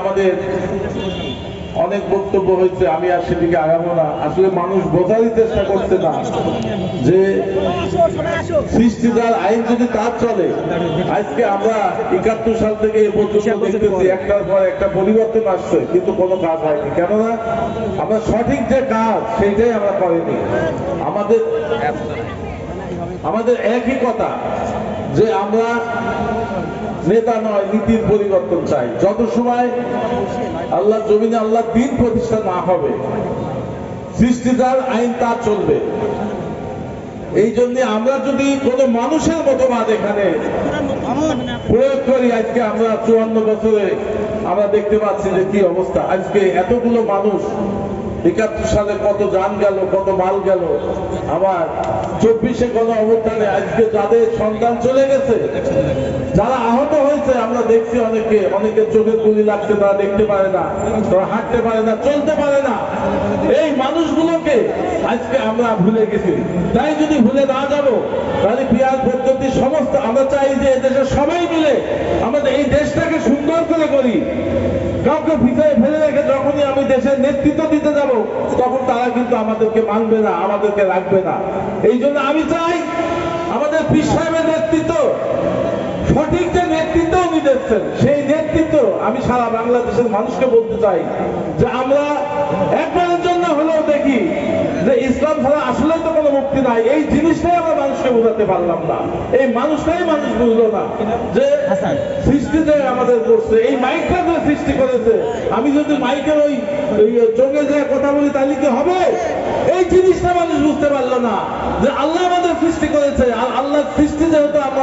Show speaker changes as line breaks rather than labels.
আমাদের অনেক বক্তব্য হয়েছে আমি আর সেদিকে আগাবো না। আসলে মানুষ বোঝারই চেষ্টা করছে না যে সৃষ্টিদার আইন যদি তার চলে আজকে আমরা একাত্তর সাল থেকে এ পর্যন্ত দেখতেছি একটার পর একটা পরিবর্তন আসছে কিন্তু কোনো কাজ হয়নি। কেননা আমরা সঠিক যে কাজ সেইটাই আমরা করিনি। আমাদের আমাদের একই কথা যে আমরা নেতা নয়, নীতির পরিবর্তন চাই। যত সময় আল্লাহ জমিনে আল্লাহ দিন প্রতিষ্ঠা না হবে সৃষ্টিদার আইন তা চলবে। এই জন্য আমরা যদি কোনো মানুষের মতবাদ এখানে প্রয়োগ করি, আজকে আমরা চুয়ান্ন বছরে আমরা দেখতে পাচ্ছি যে কি অবস্থা। আজকে এতগুলো মানুষ একাত্তর সালে কত যান গেল, কত মাল গেল। আমার চব্বিশে কোন অবস্থানে আজকে যাদের সন্তান চলে গেছে, যারা আহত হয়েছে, আমরা দেখছি অনেকে, অনেকের চোখের গুলি লাগছে, তারা দেখতে পারে না, তারা হাঁটতে পারে না, চলতে পারে না। এই মানুষগুলোকে আজকে আমরা ভুলে গেছি। তাই যদি ভুলে না যাব, তাহলে পিয়াজ পদ্ধতি সমস্ত, আমরা চাই যে এদেশের সবাই মিলে আমাদের এই দেশটাকে সুন্দর করে করি। কাউকে ভিতরে ফেলে রেখে দেশের নেতৃত্ব দিতে যাব, তখন তারা কিন্তু আমাদেরকে মানবে না, আমাদেরকে রাখবে না। এই জন্য আমি চাই আমাদের পীর সাহেবের নেতৃত্ব, সঠিক যে নেতৃত্ব উনি দেখছেন সেই নেতৃত্ব আমি সারা বাংলাদেশের মানুষকে বলতে চাই যে আমরা একবারের জন্য হলেও দেখি যে ইসলাম ছাড়া আসলে তো মুক্তি নাই। এই জিনিসটাই আমরা মানুষকে বোঝাতে পারলাম না। এই মানুষটাই মানুষ বুঝলো না যে সৃষ্টি যে আমাদের করছে এই মাইকটা যে সৃষ্টি করেছে আমি যদি মাইকের ওই চোখে যে কথা বলি তাহলে কি হবে? এই জিনিসটা মানুষ বুঝতে পারল না যে আল্লাহ আমাদের সৃষ্টি করেছে। আর আল্লাহ সৃষ্টি যেহেতু আমরা